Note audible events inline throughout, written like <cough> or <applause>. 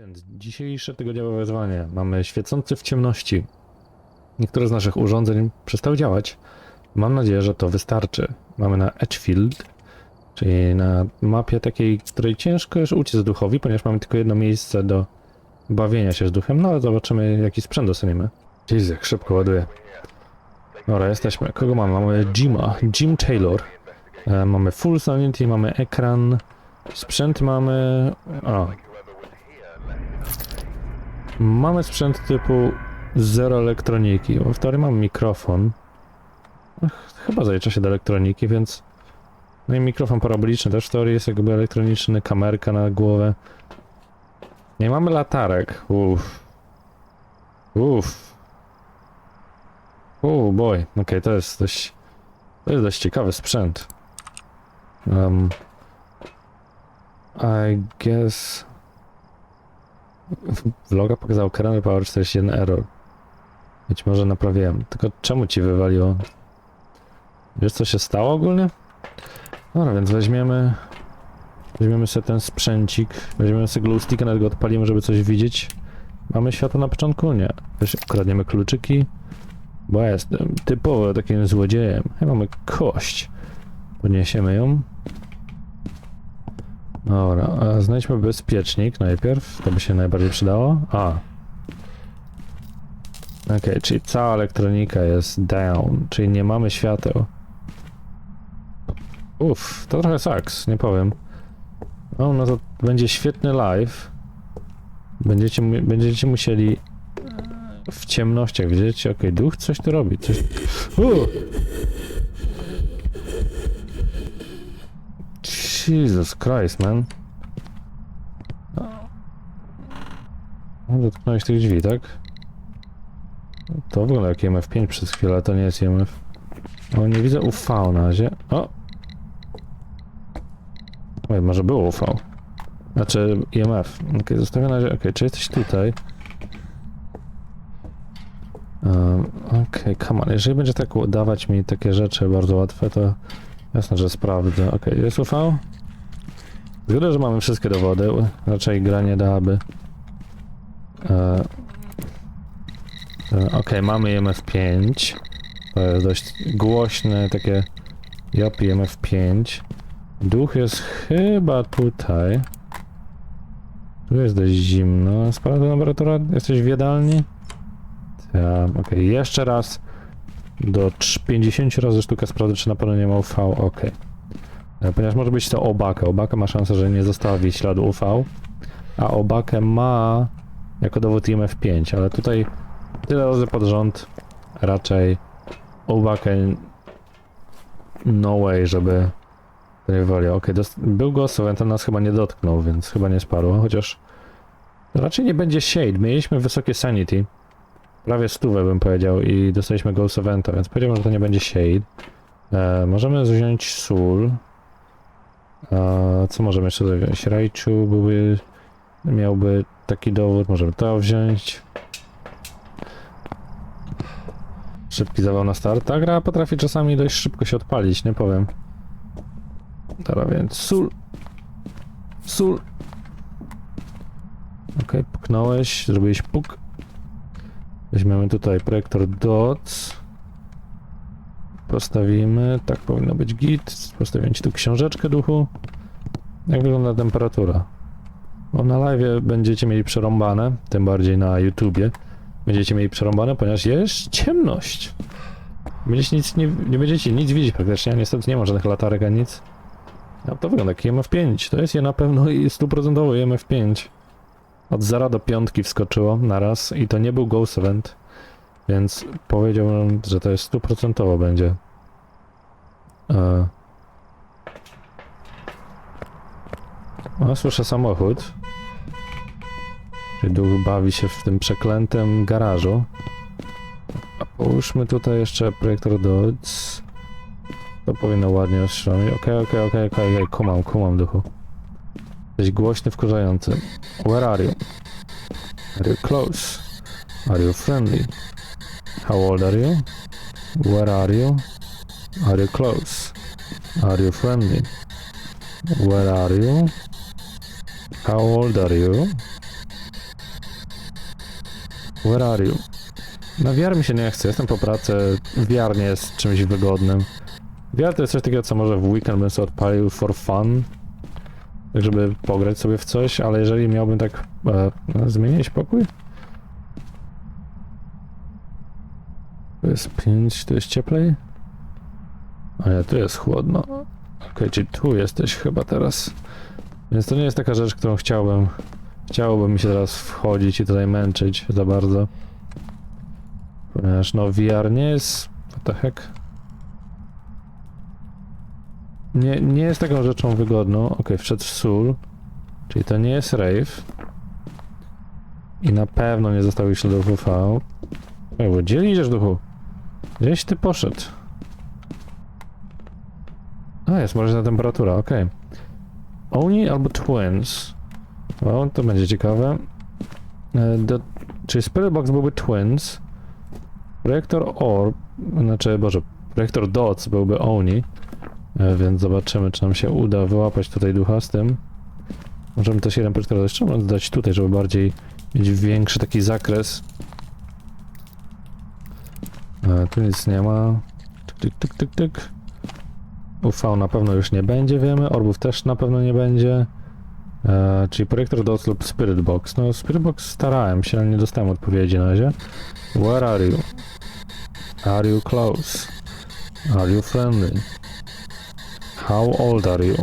Więc dzisiejsze tygodniowe wyzwanie. Mamy świecący w ciemności. Niektóre z naszych urządzeń przestały działać. Mam nadzieję, że to wystarczy. Mamy na Edgefield, czyli na mapie takiej, której ciężko już uciec duchowi, ponieważ mamy tylko jedno miejsce do bawienia się z duchem, no ale zobaczymy jaki sprzęt dostaniemy. Jezu, jak szybko ładuje. Dobra, jesteśmy. Kogo mamy? Mamy Jima, Jim Taylor. E, mamy Full Sanity, mamy ekran. Sprzęt mamy... O, Mamy sprzęt typu zero elektroniki. W teorii mam mikrofon. Chyba zalicza się do elektroniki, więc. No i mikrofon paraboliczny też w teorii jest jakby elektroniczny, kamerka na głowę. Nie mamy latarek. Uff. Uff. Uuu, boy. Okej, to jest dość. To jest dość ciekawy sprzęt. Um. I guess. Vloga pokazał Kernel Power 41 error. Być może naprawiłem. Tylko czemu ci wywaliło? Wiesz co się stało ogólnie? Dobra, więc weźmiemy... Weźmiemy sobie ten sprzęcik. Weźmiemy sobie glowsticka, nawet go odpalimy, żeby coś widzieć. Mamy światło na początku? Nie. Weź, ukradniemy kluczyki. Bo ja jestem typowo takim złodziejem. I mamy kość. Podniesiemy ją. Dobra, znajdźmy bezpiecznik najpierw, to by się najbardziej przydało. A. Okej, czyli cała elektronika jest down, czyli nie mamy świateł. Uff, to trochę saks, nie powiem. No, no to będzie świetny live. Będziecie, będziecie musieli w ciemnościach, widzicie? Okej, duch coś tu robi, coś... U! Jesus Christ, man. No, dotknąłeś tych drzwi, tak? To wygląda jak IMF5 przez chwilę, to nie jest IMF. O, nie widzę UV na razie. O! Oj, może było UV. Znaczy IMF. Okej, zostawię na razie. Okej, czy jesteś tutaj? Um, Okej, come on. Jeżeli będzie tak dawać mi takie rzeczy bardzo łatwe, to jasne, że sprawdzę. Okej, jest UV? Zgoda, że mamy wszystkie dowody. Raczej gra nie dałaby. E, e, Okej, mamy MF5. To jest dość głośne, takie Jop MF5. Duch jest chyba tutaj. Tu jest dość zimno. Sprawdzę laboratora. Jesteś w jadalni? Tak, okej. Jeszcze raz. Do trz- 50 razy sztuka sprawdzę, czy na pewno nie ma UV. Okej. E, Ponieważ może być to obaka. Obaka ma szansę, że nie zostawi śladu UV. A obakę ma jako dowód IMF5, ale tutaj tyle razy pod rząd raczej obakę no way, żeby to nie woli. Okej, dost- był Ghost on nas chyba nie dotknął, więc chyba nie spadło, chociaż raczej nie będzie Shade. Mieliśmy wysokie Sanity, prawie stówę bym powiedział i dostaliśmy Ghost Eventa, więc powiedziałbym, że to nie będzie Shade. E, możemy wziąć Soul. Co możemy jeszcze wziąć? Raichu byłby, miałby taki dowód, możemy to wziąć. Szybki zawał na start. Ta gra potrafi czasami dość szybko się odpalić, nie powiem. Dobra, więc sól. Sól. Okej, puknąłeś, zrobiłeś puk. Weźmiemy tutaj projektor DOTS. Postawimy, tak powinno być git. Postawię ci tu książeczkę duchu. Jak wygląda temperatura? Bo na live będziecie mieli przerąbane, tym bardziej na YouTubie. Będziecie mieli przerąbane, ponieważ jest ciemność. Będziecie nic, nie, nie będziecie nic widzieć praktycznie, niestety nie ma żadnych latarek ani nic. No to wygląda jak IMF5, to jest je na pewno i stuprocentowo IMF5. Od 0 do piątki wskoczyło naraz i to nie był Ghost Event, więc powiedziałbym, że to jest stuprocentowo będzie. E... O, słyszę samochód. Duch bawi się w tym przeklętym garażu. A połóżmy tutaj jeszcze projektor DOTS. To powinno ładnie ostrzelać. Okej, okej, okej, okej, okej, kumam, kumam duchu. Jesteś głośny, wkurzający. Where are you? Are you close? Are you friendly? How old are you? Where are you? Are you close? Are you friendly? Where are you? How old are you? Where are you? Na wiar mi się nie chce, jestem po pracy, wiar nie jest czymś wygodnym. Wiar to jest coś takiego, co może w weekend bym sobie odpalił for fun, tak żeby pograć sobie w coś, ale jeżeli miałbym tak e, no, zmienić pokój? To jest 5, to jest cieplej? A nie, tu jest chłodno. Okej, czyli tu jesteś chyba teraz. Więc to nie jest taka rzecz, którą chciałbym. Chciałoby mi się teraz wchodzić i tutaj męczyć za bardzo. Ponieważ no VR nie jest... What the heck? Nie, nie jest taką rzeczą wygodną. Okej, wszedł w sól. Czyli to nie jest rave. I na pewno nie zostawił śladów UV. Ej, bo gdzie idziesz, duchu? Gdzieś ty poszedł. A, jest mroźna temperatura, okej. Oni albo Twins. O, to będzie ciekawe. E, Do, czyli Spirit byłby Twins. Projektor Orb, znaczy, boże, projektor Dots byłby Oni. E, Więc zobaczymy, czy nam się uda wyłapać tutaj ducha z tym. Możemy też jeden projektor jeszcze dać tutaj, żeby bardziej mieć większy taki zakres. E, tu nic nie ma. Tyk, tyk, tyk, tyk, tyk. UV na pewno już nie będzie, wiemy. Orbów też na pewno nie będzie. E, czyli projektor DOTS lub Spirit Box. No, Spirit Box starałem się, ale nie dostałem odpowiedzi na razie. Where are you? Are you close? Are you friendly? How old are you?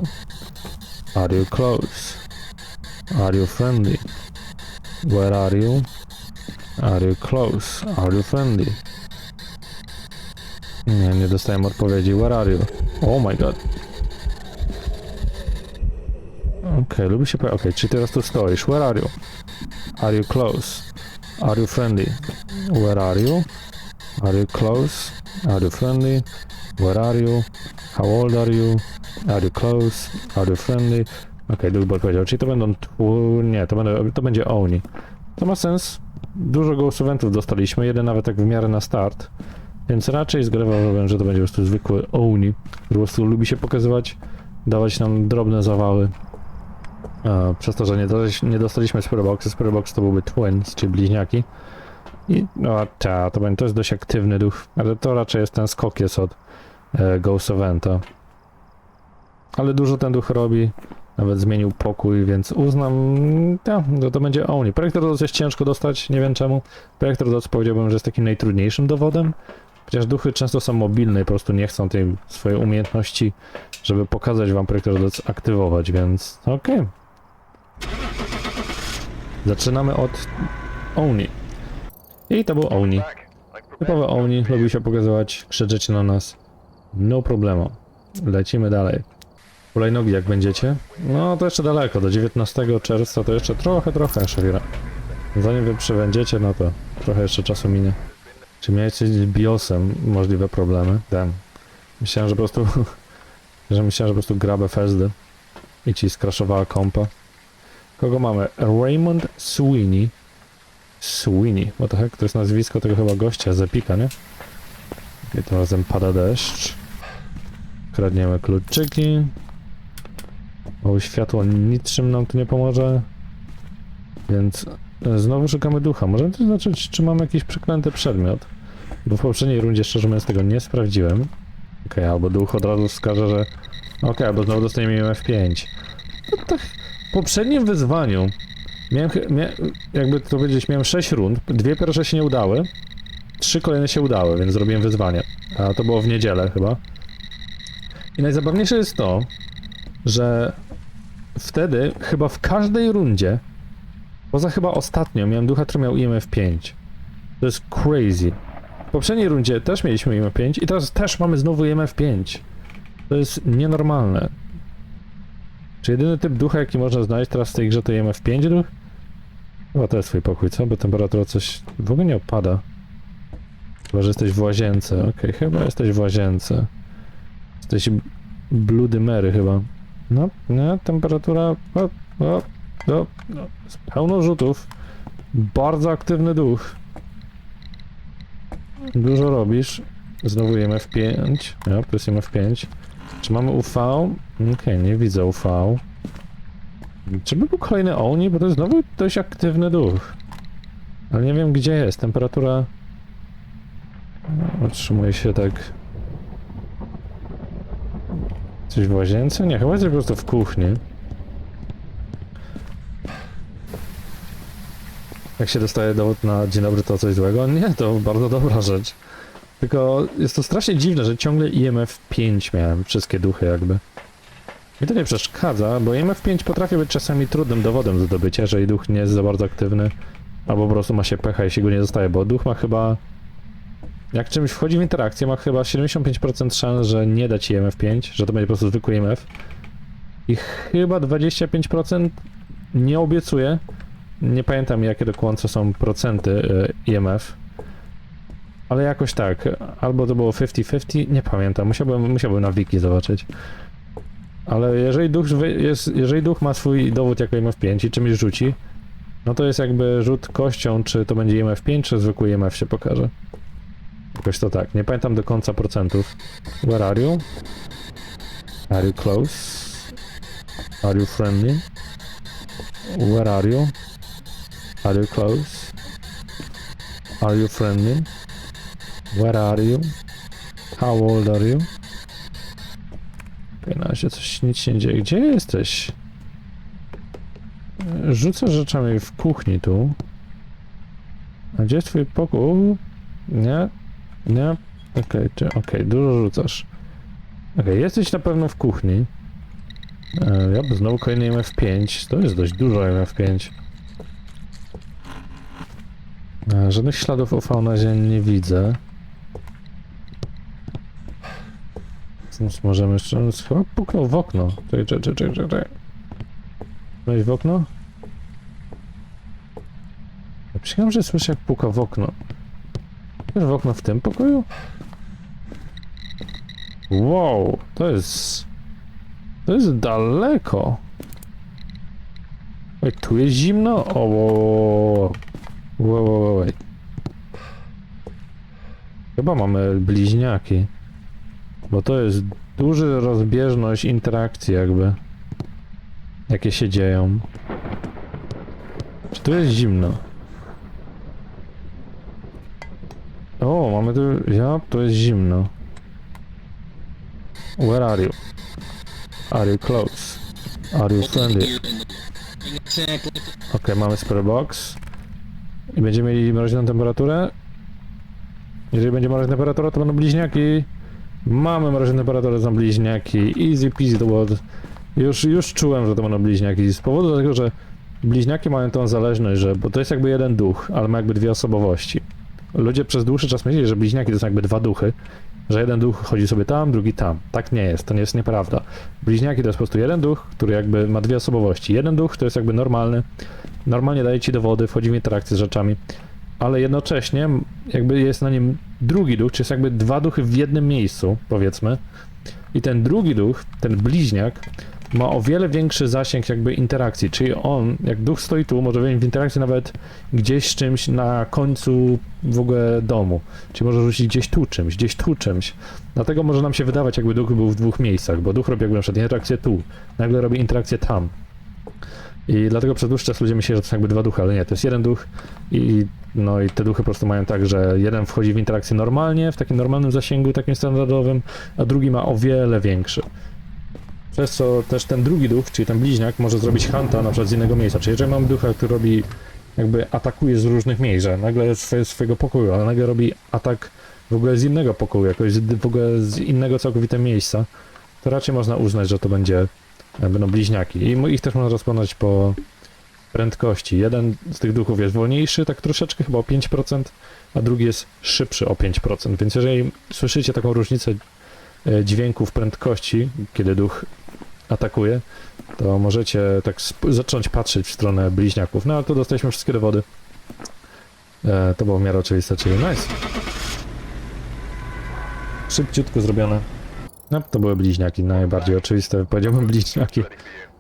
Are you close? Are you friendly? Where are you? Are you close? Are you friendly? Nie, nie dostałem odpowiedzi. Where are you? Oh my god. Okej, lubi się powiedzieć. Okej, czyli teraz tu stoisz. Where are you? Are you close? Are you friendly? Where are you? Are you close? Are you friendly? Where are you? How old are you? Are you close? Are you friendly? Okej, okay, Dulbor powiedział, czyli to będą twu... nie, to, będą, to będzie Oni. To ma sens. Dużo głosowentów dostaliśmy, jeden nawet tak w miarę na start. Więc raczej zgrywałbym, że to będzie po prostu zwykły Oni, który po prostu lubi się pokazywać, dawać nam drobne zawały. A, przez to, że nie, nie dostaliśmy Spiroboxy, Spirobox to byłby Twins, czyli bliźniaki. I no ta, to, będzie, to jest dość aktywny duch, ale to raczej jest ten skok jest od e, Ghost Eventa. Ale dużo ten duch robi, nawet zmienił pokój, więc uznam, że to będzie Oni. Projektor DOTS jest ciężko dostać, nie wiem czemu. Projektor DOTS powiedziałbym, że jest takim najtrudniejszym dowodem, chociaż duchy często są mobilne i po prostu nie chcą tej swojej umiejętności, żeby pokazać wam projektor aktywować, więc okej. Zaczynamy od Oni. I to był Oni. Typowy Oni, lubił się pokazywać, krzyczeć na nas. No problemo. Lecimy dalej. Hulajnogi jak będziecie? No to jeszcze daleko, do 19 czerwca to jeszcze trochę, trochę Szewira. Zanim wy przybędziecie, no to trochę jeszcze czasu minie. Czy miałeś z BIOSem możliwe problemy? Damn. Myślałem, że po prostu... <laughs> że myślałem, że po prostu gra Bethesdy i ci skraszowała kompa. Kogo mamy? Raymond Sweeney. Sweeney, what the heck? To jest nazwisko tego chyba gościa z Epika, nie? I tym razem pada deszcz. Kradniemy kluczyki. Bo światło niczym nam tu nie pomoże. Więc e, znowu szukamy ducha. Możemy też zobaczyć, czy mamy jakiś przeklęty przedmiot. Bo w poprzedniej rundzie, szczerze mówiąc, tego nie sprawdziłem. Okej, albo duch od razu wskaże, że... Okej, albo znowu dostaniemy F5. No tak, w poprzednim wyzwaniu miałem, mia, jakby to powiedzieć, miałem 6 rund. Dwie pierwsze się nie udały. Trzy kolejne się udały, więc zrobiłem wyzwanie. A to było w niedzielę chyba. I najzabawniejsze jest to, że wtedy chyba w każdej rundzie, poza chyba ostatnią, miałem ducha, który miał IMF 5. To jest crazy. W poprzedniej rundzie też mieliśmy IMF 5 i teraz też mamy znowu IMF 5. To jest nienormalne. Czy jedyny typ ducha, jaki można znaleźć teraz w tej grze to IMF 5 duch? Chyba to jest twój pokój, co? Bo temperatura coś w ogóle nie opada. Chyba, że jesteś w łazience. Okej, chyba jesteś w łazience. Jesteś Bloody Mary chyba. No, nie, temperatura... O, o, o, o, pełno rzutów. Bardzo aktywny duch. Dużo robisz. Znowu MF5. Ja, to jest MF5. Czy mamy UV? Okej, nie widzę UV. Czy by był kolejny Oni? Bo to jest znowu dość aktywny duch. Ale nie wiem gdzie jest. Temperatura utrzymuje się tak. Coś w łazience? Nie, chyba jest po prostu w kuchni. Jak się dostaje dowód na dzień dobry to coś złego? Nie, to bardzo dobra rzecz. Tylko jest to strasznie dziwne, że ciągle IMF 5 miałem, wszystkie duchy jakby. Mi to nie przeszkadza, bo IMF 5 potrafi być czasami trudnym dowodem do zdobycia, jeżeli duch nie jest za bardzo aktywny, albo po prostu ma się pecha i się go nie dostaje, bo duch ma chyba... Jak czymś wchodzi w interakcję, ma chyba 75% szans, że nie da ci IMF 5, że to będzie po prostu zwykły IMF. I chyba 25% nie obiecuje. Nie pamiętam jakie do końca są procenty y, IMF. Ale jakoś tak. Albo to było 50-50, nie pamiętam. Musiałbym, musiałbym na wiki zobaczyć. Ale jeżeli duch, jest, jeżeli duch ma swój dowód jako IMF5 i czymś rzuci, no to jest jakby rzut kością, czy to będzie IMF5, czy zwykły IMF się pokaże. Jakoś to tak. Nie pamiętam do końca procentów. Where are you? Are you close? Are you friendly? Where are you? Are you close? Are you friendly? Where are you? How old are you? Na razie coś nic się nie dzieje. Gdzie jesteś? Rzucę rzeczami w kuchni tu. A gdzie jest twój pokój? Nie? Nie? Okej, czy okej, dużo rzucasz. Okej, jesteś na pewno w kuchni. E, ja bym znowu kolejny MF5. To jest dość dużo MF5. E, żadnych śladów UV na razie nie widzę. Więc możemy jeszcze... on Chyba puknął w okno. Czekaj, czekaj, czekaj, czekaj. Weź w okno? Ja Przyjechałem, że słyszę jak puka w okno. Też w okno w tym pokoju? Wow, to jest... To jest daleko. Ej, tu jest zimno? O, wow, wow, wow, wow. Chyba mamy bliźniaki. Bo to jest duża rozbieżność interakcji jakby. Jakie się dzieją. Czy tu jest zimno? O, mamy tu... Ja, tu jest zimno. Where are you? Are you close? Are you friendly? Ok, mamy spare box. I będziemy mieli mroźną temperaturę. Jeżeli będzie mroźna temperatura, to będą bliźniaki. Mamy mroźne temperaturę, są bliźniaki. Easy peasy to było... Już, już czułem, że to będą bliźniaki. Z powodu tego, że bliźniaki mają tą zależność, że... Bo to jest jakby jeden duch, ale ma jakby dwie osobowości. Ludzie przez dłuższy czas myśleli, że bliźniaki to są jakby dwa duchy. Że jeden duch chodzi sobie tam, drugi tam. Tak nie jest, to nie jest nieprawda. Bliźniaki to jest po prostu jeden duch, który jakby ma dwie osobowości. Jeden duch to jest jakby normalny, normalnie daje ci dowody, wchodzi w interakcję z rzeczami, ale jednocześnie jakby jest na nim drugi duch, czy jest jakby dwa duchy w jednym miejscu, powiedzmy. I ten drugi duch, ten bliźniak, ma o wiele większy zasięg jakby interakcji, czyli on, jak duch stoi tu, może wejść w interakcję nawet gdzieś z czymś na końcu w ogóle domu, czy może rzucić gdzieś tu czymś, gdzieś tu czymś. Dlatego może nam się wydawać, jakby duch był w dwóch miejscach, bo duch robi jakby na przykład interakcję tu, nagle robi interakcję tam. I dlatego przez dłuższy czas ludzie myśleli, że to są jakby dwa duchy, ale nie, to jest jeden duch i no i te duchy po prostu mają tak, że jeden wchodzi w interakcję normalnie, w takim normalnym zasięgu, takim standardowym, a drugi ma o wiele większy. Przez co też ten drugi duch, czyli ten bliźniak, może zrobić hunta na przykład z innego miejsca. Czyli jeżeli mamy ducha, który robi, jakby atakuje z różnych miejsc, że nagle jest swoje, swojego pokoju, ale nagle robi atak w ogóle z innego pokoju, jakoś w ogóle z innego całkowite miejsca, to raczej można uznać, że to będzie, będą bliźniaki. I ich też można rozpoznać po prędkości. Jeden z tych duchów jest wolniejszy, tak troszeczkę, chyba o 5%, a drugi jest szybszy o 5%. Więc jeżeli słyszycie taką różnicę e, dźwięków prędkości, kiedy duch atakuje, to możecie tak zacząć patrzeć w stronę bliźniaków. No ale to dostaliśmy wszystkie dowody. E, to było w miarę oczywiste, czyli nice. Szybciutko zrobione. No, to były bliźniaki, najbardziej oczywiste, powiedziałbym bliźniaki.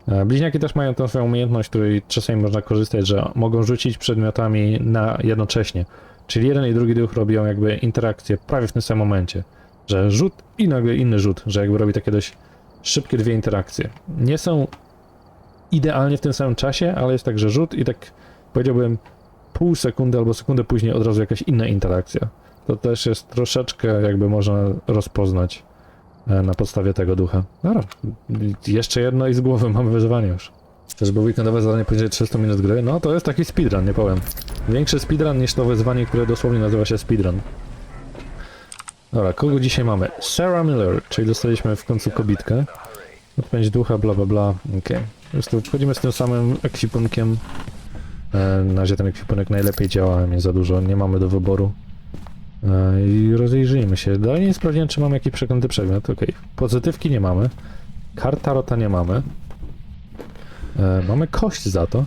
E, Bliźniaki też mają tą swoją umiejętność, której czasami można korzystać, że mogą rzucić przedmiotami na jednocześnie. Czyli jeden i drugi duch robią jakby interakcję prawie w tym samym momencie. Że rzut i nagle inny rzut, że jakby robi takie dość szybkie dwie interakcje. Nie są idealnie w tym samym czasie, ale jest tak, że rzut i tak powiedziałbym pół sekundy albo sekundę później od razu jakaś inna interakcja. To też jest troszeczkę jakby można rozpoznać e, na podstawie tego ducha. Dobra, jeszcze jedno i z głowy mamy wyzwanie już. Było weekendowe zadanie poniżej 300 minut gry. No to jest taki speedrun, nie powiem. Większy speedrun niż to wyzwanie, które dosłownie nazywa się speedrun. Dobra, kogo dzisiaj mamy? Sarah Miller, czyli dostaliśmy w końcu kobitkę. Odpędź ducha, bla bla bla. Okej. Po prostu wchodzimy z tym samym ekwipunkiem. E, na razie ten ekwipunek najlepiej działa, nie za dużo, nie mamy do wyboru. E, I rozejrzyjmy się. Dalej nie sprawdziłem, czy mamy jakiś przeklęty przedmiot. Okej. Pozytywki nie mamy. Karta rota nie mamy. E, mamy kość za to.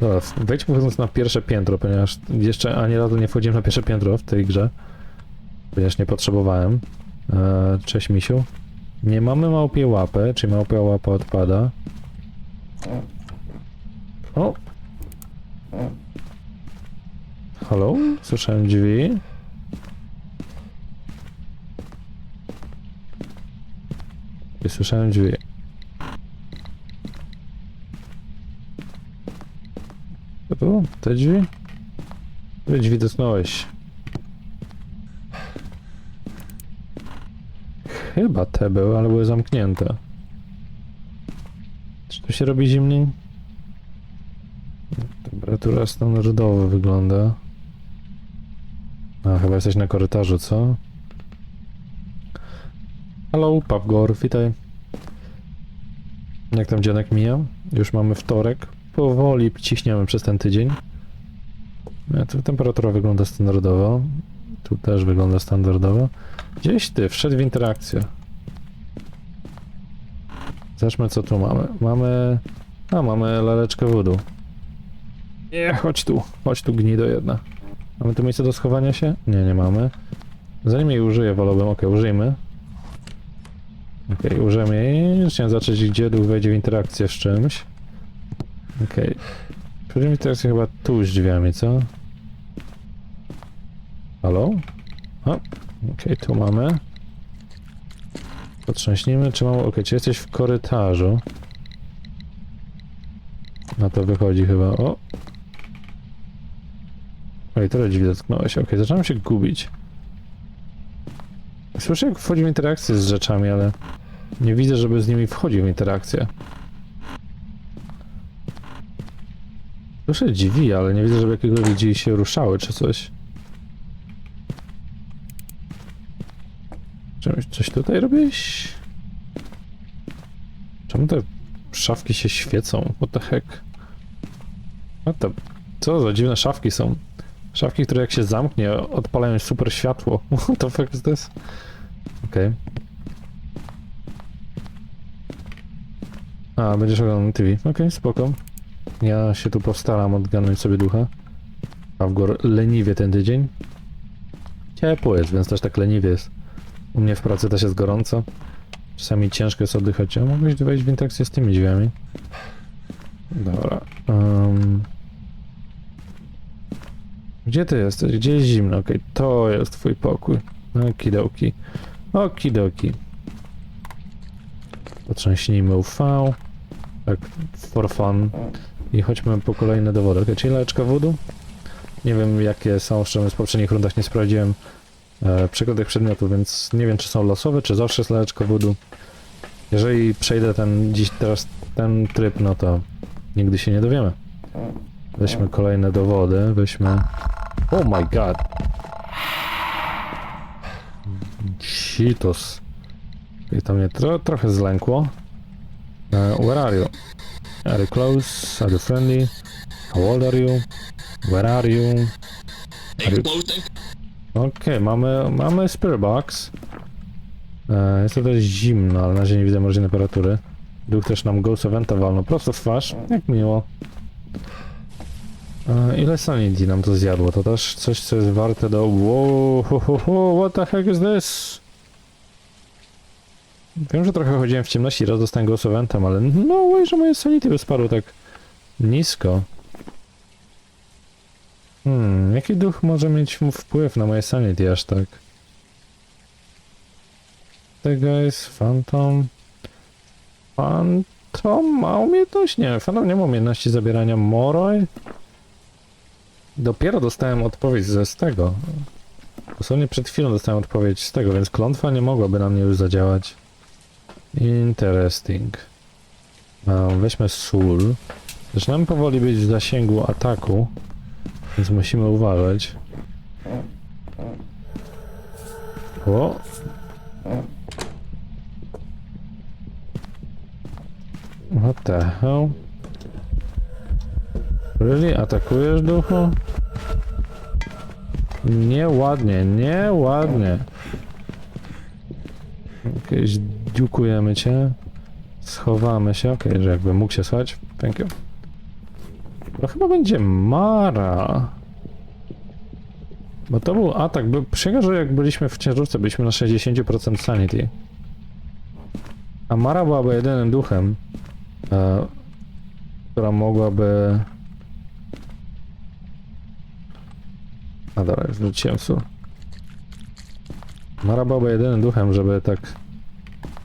Dobra, wejdźmy wchodząc na pierwsze piętro, ponieważ jeszcze ani razu nie wchodziłem na pierwsze piętro w tej grze. Ponieważ nie potrzebowałem. E, cześć misiu. Nie mamy małpiej łapę, czyli małpia łapa odpada. O! Halo? Słyszałem drzwi. Nie słyszałem drzwi. To? Te drzwi? Te drzwi dotknąłeś. Chyba te były, ale były zamknięte. Czy tu się robi zimniej? Temperatura standardowa wygląda. A, chyba jesteś na korytarzu, co? Hello, Pawgor, witaj. Jak tam dzionek mija? Już mamy wtorek. Powoli ciśniemy przez ten tydzień. A, tu temperatura wygląda standardowo. Tu też wygląda standardowo. Gdzieś ty, wszedł w interakcję. Zobaczmy co tu mamy. Mamy... A, mamy laleczkę wodu. Nie, chodź tu. Chodź tu, gnido jedna. Mamy tu miejsce do schowania się? Nie, nie mamy. Zanim jej użyję, wolałbym... Ok, użyjmy. Ok, użyjmy jej. Chciałem zobaczyć, gdzie duch wejdzie w interakcję z czymś. Ok. Wchodzimy w interakcję chyba tu z drzwiami, co? Halo? O, okej, tu mamy. Potrząśnijmy, czy mamy... Okej, czy jesteś w korytarzu? Na to wychodzi chyba, o! Oj, tyle drzwi dotknąłeś, okej, zaczynam się gubić. Słyszę, jak wchodzi w interakcję z rzeczami, ale nie widzę, żeby z nimi wchodził w interakcję. Słyszę drzwi, ale nie widzę, żeby jakiegoś drzwi się ruszały, czy coś. Czymś, coś tutaj robisz? Czemu te szafki się świecą? What the heck? What the... Co za dziwne szafki są? Szafki, które jak się zamknie, odpalają super światło. <laughs> What the fuck is this? Okej. A, będziesz oglądał TV. Okej, spoko. Ja się tu postaram odgarnąć sobie ducha. Pawgor leniwie ten tydzień. Ciepło jest, więc też tak leniwie jest. U mnie w pracy też jest gorąco. Czasami ciężko jest oddychać. A mogłeś wejść w interakcję z tymi drzwiami? Dobra. Um... Gdzie ty jesteś? Gdzie jest zimno? Okej, to jest twój pokój. Okidoki. Okidoki. Potrząśnijmy UV. Tak, for fun. I chodźmy po kolejne dowody. Okej, czyli leczka wodu. Nie wiem jakie są, szczerze w poprzednich rundach nie sprawdziłem e, przykład tych przedmiotów, więc nie wiem czy są losowe, czy zawsze jest laleczka voodoo. Jeżeli przejdę ten dziś teraz ten tryb, no to nigdy się nie dowiemy. Weźmy kolejne dowody, weźmy... Oh my god! Cheetos. I to mnie tro trochę zlękło. Uh, where are you? Are you close? Are you friendly? How old are you? Where are you? Are you... Okej, mamy, mamy Spear Box. E, jest to dość zimno, ale na razie nie widzę może temperatury. Duch też nam Ghost Eventa walnął prosto w twarz. Jak miło. E, ile Sanity nam to zjadło? To też coś, co jest warte do... Wow, ho, ho, ho, what the heck is this? Wiem, że trochę chodziłem w ciemności, raz dostałem Ghost Eventem, ale no way, że moje Sanity by tak nisko. Hmm, jaki duch może mieć wpływ na moje sanity aż tak? The guys, Phantom... Phantom ma umiejętność? Nie, Phantom nie ma umiejętności zabierania Moroi? Dopiero dostałem odpowiedź ze z tego. Dosłownie przed chwilą dostałem odpowiedź z tego, więc klątwa nie mogłaby na mnie już zadziałać. Interesting. No, weźmy sól. Zaczynamy powoli być w zasięgu ataku, więc musimy uważać. O! What the hell? Really? Atakujesz duchu? Nieładnie, nieładnie. Jakieś dziukujemy cię. Schowamy się, okej, że jakby mógł się schować. Thank you. No chyba będzie Mara. Bo to był atak, by, przysięgam, że jak byliśmy w ciężarówce, byliśmy na 60% sanity. A Mara byłaby jedynym duchem, e, która mogłaby... A dobra, już wróciłem su. Mara byłaby jedynym duchem, żeby tak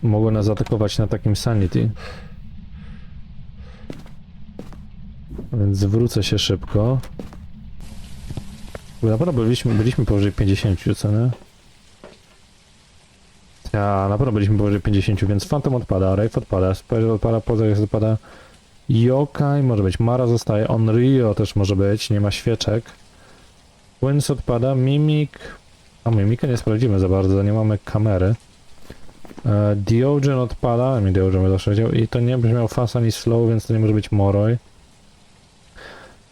mogło nas zaatakować na takim sanity. Więc zwrócę się szybko. Bo naprawdę byliśmy, byliśmy powyżej 50, co nie? Ja, na pewno byliśmy powyżej 50, więc Phantom odpada, Wraith odpada, Spirit odpada, Poltergeist odpada, Yokai może być, Mara zostaje, Onryo też może być, nie ma świeczek. Twins odpada, Mimic... A Mimika nie sprawdzimy za bardzo, nie mamy kamery. E, Diogen odpada, mi Diogen zawsze wiedział, i to nie będzie miał fast ani slow, więc to nie może być Moroi.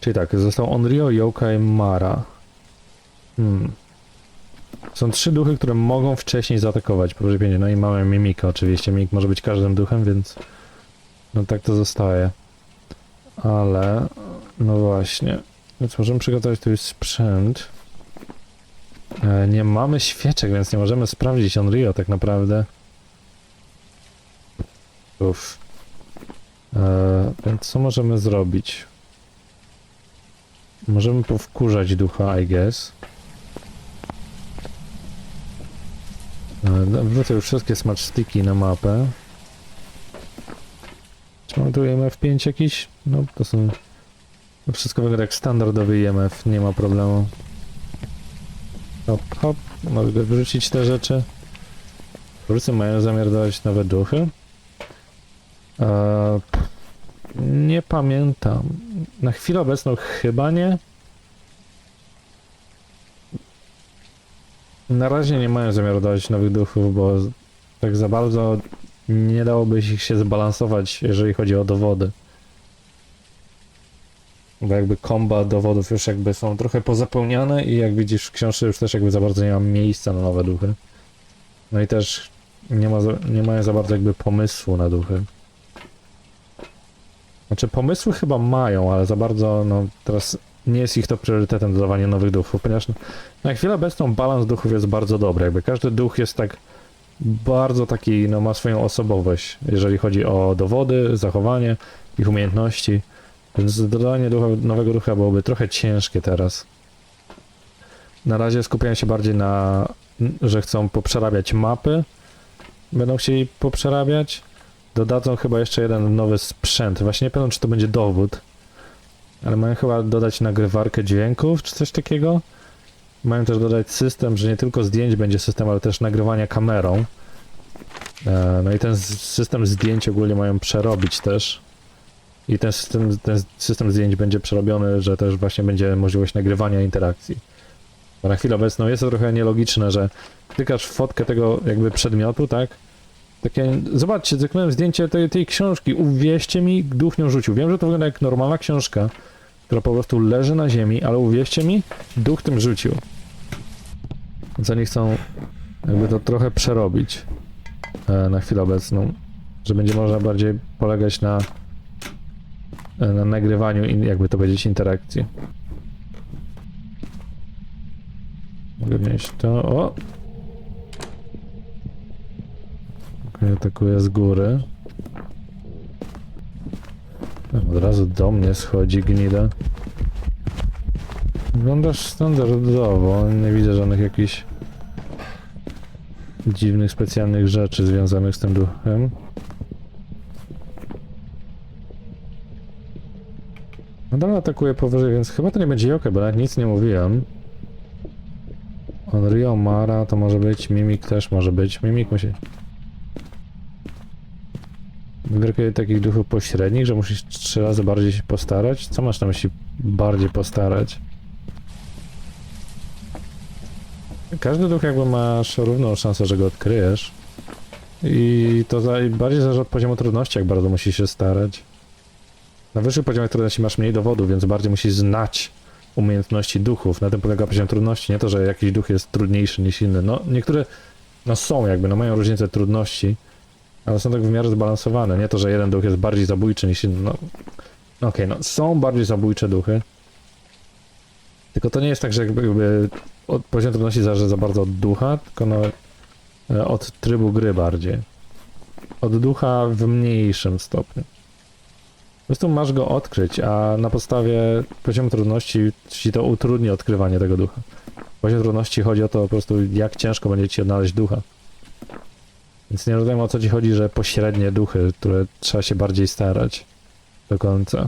Czyli tak, został Onryo, Yokai, Mara. Hmm. Są trzy duchy, które mogą wcześniej zaatakować powyżej 5. No i mamy Mimika oczywiście. Mimik może być każdym duchem, więc no tak to zostaje. Ale no właśnie. Więc możemy przygotować tu już sprzęt. E, nie mamy świeczek, więc nie możemy sprawdzić Onryo tak naprawdę. Uff. E, więc co możemy zrobić? Możemy powkurzać ducha, I guess. E, Wrzucę już wszystkie smart sticki na mapę. Czy mamy tu EMF5 jakiś? No, to są... Wszystko wygląda jak standardowy EMF, nie ma problemu. Hop, hop, mogę wyrzucić te rzeczy. Twórcy mają zamiar dać nowe duchy? Eee, nie pamiętam. Na chwilę obecną chyba nie. Na razie nie mają zamiaru dawać nowych duchów, bo tak za bardzo nie dałoby ich się zbalansować, jeżeli chodzi o dowody. Bo jakby komba dowodów już jakby są trochę pozapełniane i jak widzisz w książce już też jakby za bardzo nie ma miejsca na nowe duchy. No i też nie, ma, nie mają za bardzo jakby pomysłu na duchy. Znaczy pomysły chyba mają, ale za bardzo no teraz nie jest ich to priorytetem dodawanie nowych duchów, ponieważ no, na chwilę obecną balans duchów jest bardzo dobry. Jakby każdy duch jest tak bardzo taki, no ma swoją osobowość, jeżeli chodzi o dowody, zachowanie, ich umiejętności. Więc dodanie ducha, nowego ducha byłoby trochę ciężkie teraz. Na razie skupiają się bardziej na, że chcą poprzerabiać mapy. Będą chcieli poprzerabiać. Dodadzą chyba jeszcze jeden nowy sprzęt. Właśnie nie pamiętam, czy to będzie dowód. Ale mają chyba dodać nagrywarkę dźwięków, czy coś takiego. Mają też dodać system, że nie tylko zdjęć będzie system, ale też nagrywania kamerą. E, No i ten system zdjęć ogólnie mają przerobić też. I ten system, ten system zdjęć będzie przerobiony, że też właśnie będzie możliwość nagrywania interakcji. Bo na chwilę obecną jest to trochę nielogiczne, że tykasz fotkę tego jakby przedmiotu, tak? Takie, zobaczcie, cyknąłem zdjęcie tej, tej książki, uwierzcie mi, duch nią rzucił. Wiem, że to wygląda jak normalna książka, która po prostu leży na ziemi, ale uwierzcie mi, duch tym rzucił. Więc oni chcą jakby to trochę przerobić e, na chwilę obecną, że będzie można bardziej polegać na, e, na nagrywaniu i jakby to powiedzieć interakcji. Mogę wnieść to, o! Okej, atakuje z góry. Od razu do mnie schodzi gnida. Wyglądasz standardowo, nie widzę żadnych jakichś dziwnych, specjalnych rzeczy związanych z tym duchem. Nadal atakuje powyżej, więc chyba to nie będzie Joker, bo nawet nic nie mówiłem. Onryo, Mara to może być, Mimik też może być. Mimik musi... Brakuje takich duchów pośrednich, że musisz trzy razy bardziej się postarać? Co masz na myśli bardziej postarać? Każdy duch jakby masz równą szansę, że go odkryjesz. I to za, bardziej zależy od poziomu trudności, jak bardzo musisz się starać. Na wyższych poziomach trudności masz mniej dowodów, więc bardziej musisz znać umiejętności duchów. Na tym polega poziom trudności. Nie to, że jakiś duch jest trudniejszy niż inny. No, niektóre no są jakby, no mają różnicę trudności, ale są tak w miarę zbalansowane. Nie to, że jeden duch jest bardziej zabójczy niż inny. No, okej, no są bardziej zabójcze duchy. Tylko to nie jest tak, że jakby, od, poziom trudności zależy za bardzo od ducha, tylko no, od trybu gry bardziej. Od ducha w mniejszym stopniu. Po prostu masz go odkryć, a na podstawie poziomu trudności ci to utrudni odkrywanie tego ducha. Poziom trudności chodzi o to po prostu, jak ciężko będzie ci odnaleźć ducha. Więc nie rozumiem o co ci chodzi, że pośrednie duchy, które trzeba się bardziej starać do końca.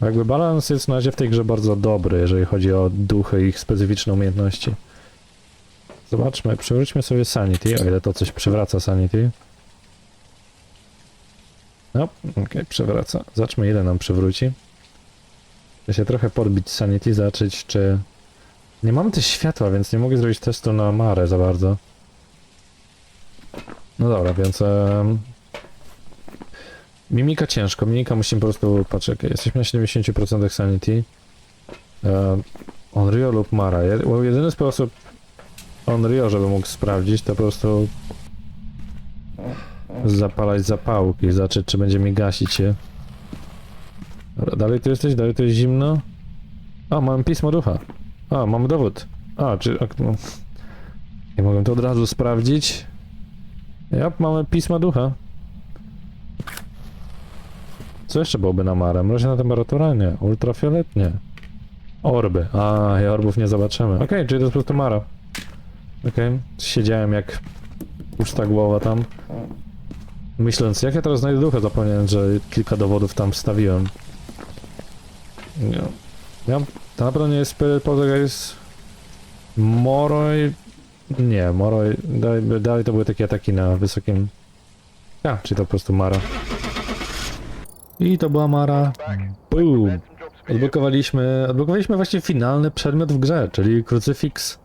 Jakby balans jest na razie w tej grze bardzo dobry, jeżeli chodzi o duchy i ich specyficzne umiejętności. Zobaczmy, przywróćmy sobie Sanity, o ile to coś przywraca Sanity. No, okej, przewraca. Zobaczmy ile nam przywróci. Chcę się trochę podbić Sanity, zobaczyć czy... Nie mamy też światła, więc nie mogę zrobić testu na Marę za bardzo. No dobra, więc... Mimika ciężko, mimika musimy po prostu... Patrz, jesteśmy na 70% Sanity. Um, Onryo lub Mara. Jedyny sposób Onryo, żeby mógł sprawdzić, to po prostu zapalać zapałki, zobaczyć czy będzie mi gasić je. Dobra, dalej tu jesteś? Dalej tu jest zimno? A, mam pismo ducha. A, mam dowód. A, czy... ak- no. Nie mogę to od razu sprawdzić. Ja, mamy pismo ducha. Co jeszcze byłoby na marę? Mroźna temperatura? Nie. Ultrafiolet? Nie. Orby. A, ja orbów nie zobaczymy. Okej, czyli to jest po prostu mara. Okej, siedziałem jak pusta głowa tam. Myśląc, jak ja teraz znajdę ducha, zapomniałem, że kilka dowodów tam wstawiłem. Nie. Ja, to na pewno nie jest Poltergeist. Moroj... Nie, Moroj... Dalej, dalej to były takie ataki na wysokim... A, czyli to po prostu Mara. I to była Mara. Boom! Odblokowaliśmy... Odblokowaliśmy właśnie finalny przedmiot w grze, czyli krucyfiks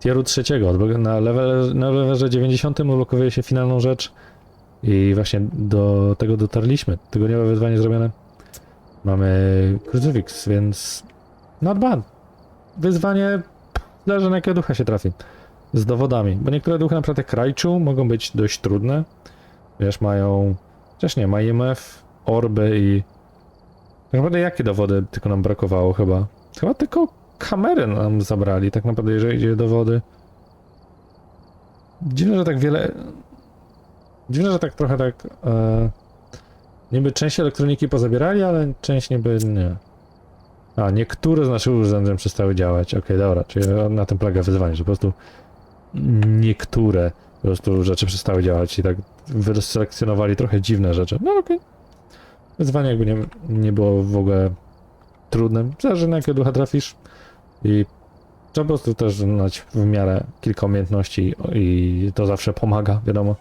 tieru trzeciego. Na, level, na levelze 90 odblokowuje się finalną rzecz. I właśnie do tego dotarliśmy. Tygodniowe wyzwanie zrobione. Mamy krucyfiks, więc not bad. Wyzwanie zależy na jakiego ducha się trafi. Z dowodami. Bo niektóre duchy, na przykład jak Raichu, mogą być dość trudne. Wiesz, mają... Też nie, ma IMF, orby i... Tak naprawdę jakie dowody tylko nam brakowało chyba? Chyba tylko kamery nam zabrali, tak naprawdę jeżeli idzie dowody. Dziwne, że tak wiele... Dziwne, że tak trochę tak... E... Niby część elektroniki pozabierali, ale część niby nie. A, niektóre z naszych urządzeń przestały działać. Okej, dobra, czyli na tym polega wyzwanie, że po prostu niektóre po prostu rzeczy przestały działać i tak wyselekcjonowali trochę dziwne rzeczy. No okej. Wyzwanie jakby nie, nie było w ogóle trudnym. Zależy na jakiego ducha trafisz i trzeba po prostu też znać w miarę kilka umiejętności i to zawsze pomaga, wiadomo.